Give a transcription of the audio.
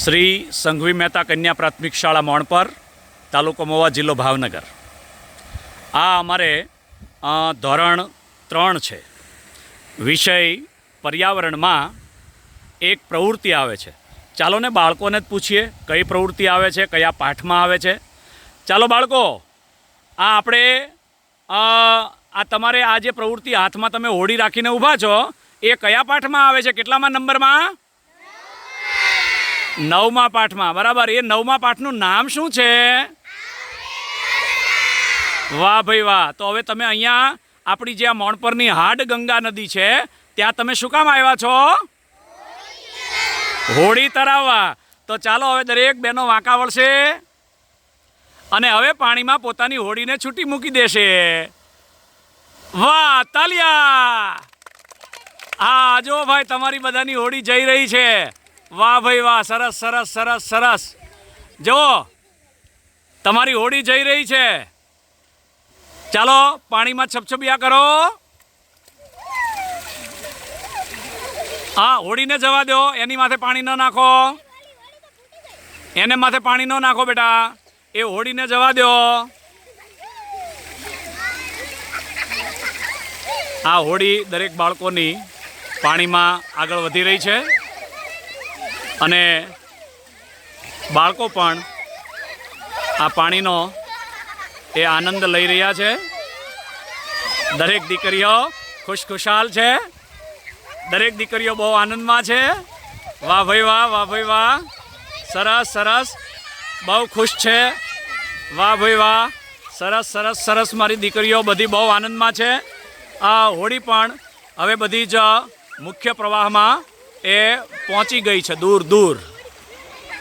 શ્રી સંઘવી મહેતા કન્યા પ્રાથમિક શાળા મોણપર, તાલુકો મોવા જિલ્લો ભાવનગર. આ અમારે ધોરણ ત્રણ છે. વિષય પર્યાવરણમાં એક પ્રવૃત્તિ આવે છે. ચાલો ને બાળકોને જ પૂછીએ કઈ પ્રવૃત્તિ આવે છે, કયા પાઠમાં આવે છે. ચાલો બાળકો, આ આપણે આ તમારે આ જે પ્રવૃત્તિ હાથમાં તમે હોડી રાખીને ઊભા છો, એ કયા પાઠમાં આવે છે? કેટલામાં નંબરમાં? નવમા પાઠમાં, બરાબર, એ નવમા પાઠનું નામ શું છે? વાહ ભાઈ વાહ. તો હવે તમે અહીંયા આપણી જે આ મોણપરની હાડ ગંગા નદી છે, ત્યાં તમે શું કામ આવ્યા છો? હોળી તરાવવા. તો ચાલો હવે દરેક બહેનો વાંકા વળશે અને હવે પાણીમાં પોતાની હોડીને છૂટી મૂકી દેશે. વાહ, તાલિયા! હા જો ભાઈ, તમારી બધાની હોડી જઈ રહી છે. વાહ ભાઈ વાહ, સરસ સરસ સરસ સરસ. જુઓ, તમારી હોડી જઈ રહી છે. ચાલો, પાણીમાં છપછપિયા કરો. હા, હોડીને જવા દો, એની માથે પાણી ન નાખો. એને માથે પાણી ન નાખો બેટા, એ હોડીને જવા દો. આ હોડી દરેક બાળકોની પાણીમાં આગળ વધી રહી છે. અને બાળકો પણ આ પાણીનો એ આનંદ લઈ રહ્યા છે. દરેક દીકરીઓ ખુશખુશાલ છે. દરેક દીકરીઓ બહુ આનંદમાં છે. વાહ ભાઈ વાહ વાહ ભાઈ વાહ. સરસ સરસ. બહુ ખુશ છે. વાહ ભાઈ વાહ. સરસ સરસ સરસ મારી દીકરીઓ બધી બહુ આનંદમાં છે. આ હોળી પણ હવે બધી જ મુખ્ય પ્રવાહમાં એ પહોંચી ગઈ છે દૂર દૂર.